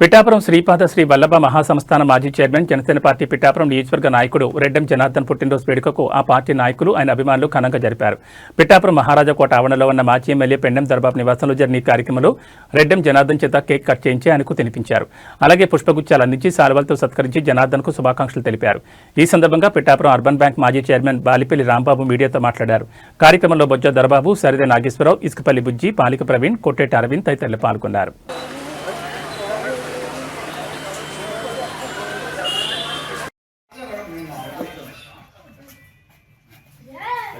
పిఠాపురం శ్రీపాద శ్రీ వల్లభ మహాసంస్థాన మాజీ chairman Janasena party Pithapuram నియోజకవర్గ నాయకుడు రెడ్డం జనార్దన్ పుట్టినరోజు వేడుకకు ఆ పార్టీ నాయకులు ఆయన అభిమానులు ఘనంగా జరిపారు. పిఠాపురం మహారాజా కోట ఆవరణలో ఉన్న మాజీ ఎమ్మెల్యే పెండెం దర్బాబు నివాసంలో జరిగిన కార్యక్రమంలో రెడ్డం జనార్దన్ చేత కేక్ కట్ చేయించి ఆయనకు తినిపించారు. అలాగే పుష్పగుచ్చాలు అందించి సాల్వలతో సత్కరించి జనార్దన్కు శుభాకాంక్షలు తెలిపారు. ఈ సందర్భంగా పిఠాపురం అర్బన్ బ్యాంక్ మాజీ చైర్మన్ బాలిపల్లి రాంబాబు మీడియాతో మాట్లాడారు. కార్యక్రమంలో బొజ్జ దర్బాబు సరిదే నాగేశ్వరరావు ఇసుకపల్లి బుజ్జి పాలిక ప్రవీణ్ కొట్టేటి అరవింద్ తదితరులు పాల్గొన్నారు.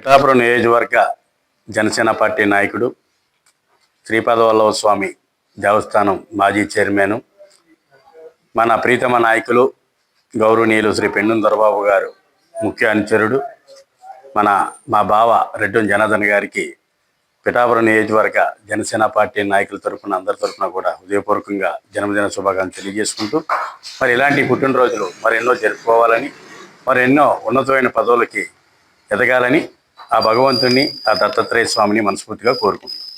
పిఠాపురం నియోజకవర్గ జనసేన పార్టీ నాయకుడు శ్రీపాదవల్లభ స్వామి దేవస్థానం మాజీ చైర్మన్ మన ప్రీతమ నాయకులు గౌరవనీయులు శ్రీ పెన్ను దొరబాబు గారు ముఖ్య అనుచరుడు మన మా బావ రెడ్డం జనార్దన్ గారికి పిఠాపురం నియోజకవర్గ జనసేన పార్టీ నాయకుల తరఫున అందరి తరఫున కూడా హృదయపూర్వకంగా జన్మదిన శుభాకాంక్షలు తెలియజేసుకుంటూ మరి ఇలాంటి పుట్టినరోజులు మరి ఎన్నో జరుపుకోవాలని మరి ఎన్నో ఉన్నతమైన పదవులకి ఎదగాలని ఆ భగవంతుణ్ణి ఆ దత్తాత్రేయ స్వామిని మనస్ఫూర్తిగా కోరుకుంటున్నాను